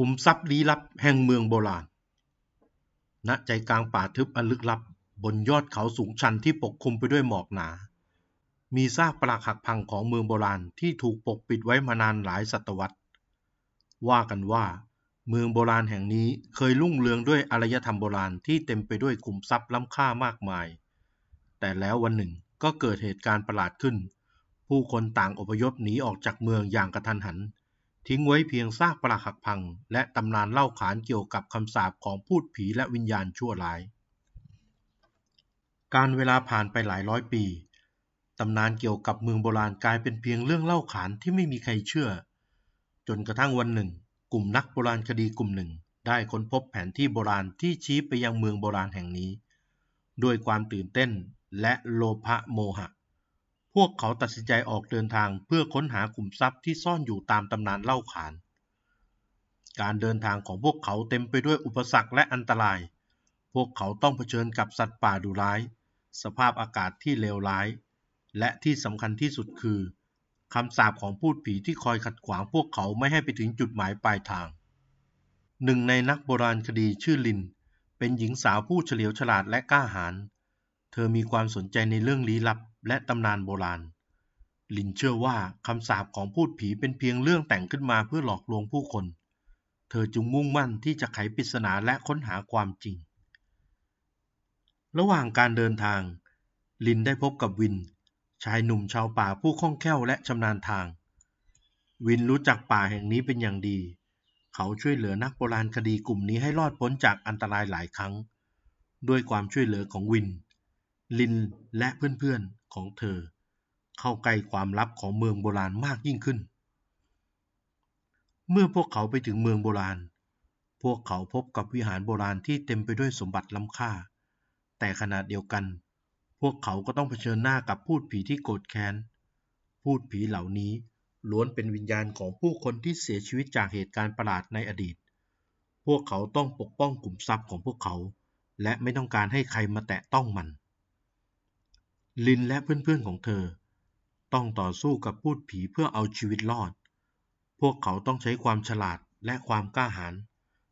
ขุมทรัพย์ลี้ลับแห่งเมืองโบราณ ณ ใจกลางป่าทึบอันลึกลับ บนยอดเขาสูงชันที่ปกคลุมไปด้วยหมอกหนา มีซากปรักหักพังของเมืองโบราณที่ถูกปกปิดไว้มานานหลายศตวรรษ ว่ากันว่า เมืองโบราณแห่งนี้เคยรุ่งเรืองด้วยอารยธรรมโบราณที่เต็มไปด้วยขุมทรัพย์ล้ำค่ามากมาย แต่แล้ววันหนึ่งก็เกิดเหตุการณ์ประหลาดขึ้น ผู้คนต่างอพยพหนีออกจากเมืองอย่างกระทันหัน ทิ้งไว้เพียงซากปรักหักพัง และตำนานเล่าขานเกี่ยวกับคำสาปของพูดผีและวิญญาณชั่วร้าย การเวลาผ่านไปหลายร้อยปี ตำนานเกี่ยวกับเมืองโบราณกลายเป็นเพียงเรื่องเล่าขานที่ไม่มีใครเชื่อ จนกระทั่งวันหนึ่ง กลุ่มนักโบราณคดีกลุ่มหนึ่ง ได้ค้นพบแผนที่โบราณที่ชี้ไปยังเมืองโบราณแห่งนี้ ด้วยความตื่นเต้นและโลภะโมหะ วกเขาตัดสินใจออกเดินทางเพื่อค้นหาขุมทรัพย์ที่ซ่อนอยู่ตามตำนานเล่าขาน การเดินทางของพวกเขาเต็มไปด้วยอุปสรรคและอันตราย พวกเขาต้องเผชิญกับสัตว์ป่าดุร้าย สภาพอากาศที่เลวร้าย และที่สำคัญที่สุดคือคำสาปของพูดผีที่คอยขัดขวางพวกเขาไม่ให้ไปถึงจุดหมายปลายทาง หนึ่งในนักโบราณคดีชื่อลิน เป็นหญิงสาวผู้เฉลียวฉลาดและกล้าหาญ เธอมีความสนใจในเรื่องลี้ลับ และตำนานโบราณ ลินเชื่อว่าคำสาปของพูดผีเป็นเพียงเรื่องแต่งขึ้นมาเพื่อหลอกลวงผู้คน เธอจึงมุ่งมั่นที่จะไขปริศนาและค้นหาความจริง ระหว่างการเดินทาง ลินได้พบกับวิน ชายหนุ่มชาวป่าผู้คล่องแคล่วและชำนาญทาง วินรู้จักป่าแห่งนี้เป็นอย่างดี เขาช่วยเหลือนักโบราณคดีกลุ่มนี้ให้รอดพ้นจากอันตรายหลายครั้ง ด้วยความช่วยเหลือของวินลินและเพื่อนๆ ของเธอ เข้าใกล้ความลับของเมืองโบราณมากยิ่งขึ้น เมื่อพวกเขาไปถึงเมืองโบราณ พวกเขาพบกับวิหารโบราณที่เต็มไปด้วยสมบัติล้ำค่า แต่ขณะเดียวกัน พวกเขาก็ต้องเผชิญหน้ากับพูดผีที่โกรธแค้น พูดผีเหล่านี้ล้วนเป็นวิญญาณของผู้คนที่เสียชีวิตจากเหตุการณ์ประหลาดในอดีต พวกเขาต้องปกป้องกลุ่มทรัพย์ของพวกเขา และไม่ต้องการให้ใครมาแตะต้องมัน ลินและเพื่อนๆของเธอ ต้องต่อสู้กับพูดผีเพื่อเอาชีวิตรอด พวกเขาต้องใช้ความฉลาดและความกล้าหาญ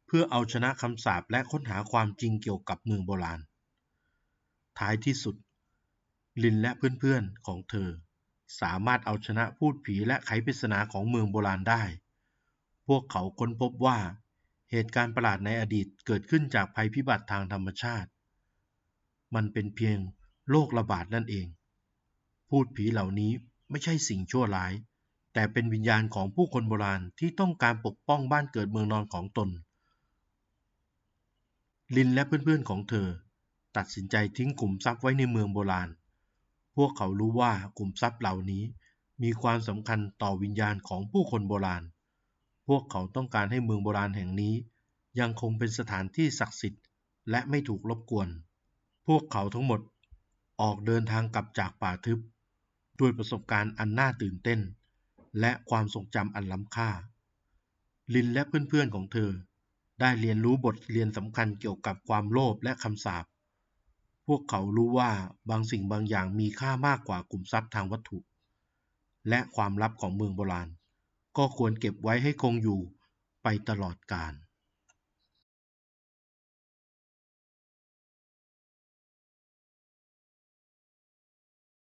เพื่อเอาชนะคำสาปและค้นหาความจริงเกี่ยวกับเมืองโบราณ ท้ายที่สุด ลินและเพื่อนๆของเธอ สามารถเอาชนะพูดผีและไขปริศนาของเมืองโบราณได้ พวกเขาค้นพบว่า เหตุการณ์ประหลาดในอดีตเกิดขึ้นจากภัยพิบัติทางธรรมชาติ มันเป็นเพียง โรคระบาดนั่นเอง พูดผีเหล่านี้ไม่ใช่สิ่งชั่วร้าย แต่เป็นวิญญาณของผู้คนโบราณที่ต้องการปกป้องบ้านเกิดเมืองนอนของตน ลินและเพื่อนๆของเธอ ตัดสินใจทิ้งกลุ่มทรัพย์ไว้ในเมืองโบราณ พวกเขารู้ว่ากลุ่มทรัพย์เหล่านี้มีความสำคัญต่อวิญญาณของผู้คนโบราณ พวกเขาต้องการให้เมืองโบราณแห่งนี้ ยังคงเป็นสถานที่ศักดิ์สิทธิ์และไม่ถูกรบกวน พวกเขาทั้งหมด ออกเดินทางกลับจากป่าทึบ ด้วยประสบการณ์อันน่าตื่นเต้น และความทรงจำอันล้ำค่า ลินและเพื่อนๆของเธอ ได้เรียนรู้บทเรียนสำคัญเกี่ยวกับความโลภและคำสาปพวกเขารู้ว่าบางสิ่งบางอย่างมีค่ามากกว่ากลุ่มทรัพย์ทางวัตถุ และความลับของเมืองโบราณ ก็ควรเก็บไว้ให้คงอยู่ไปตลอดกาล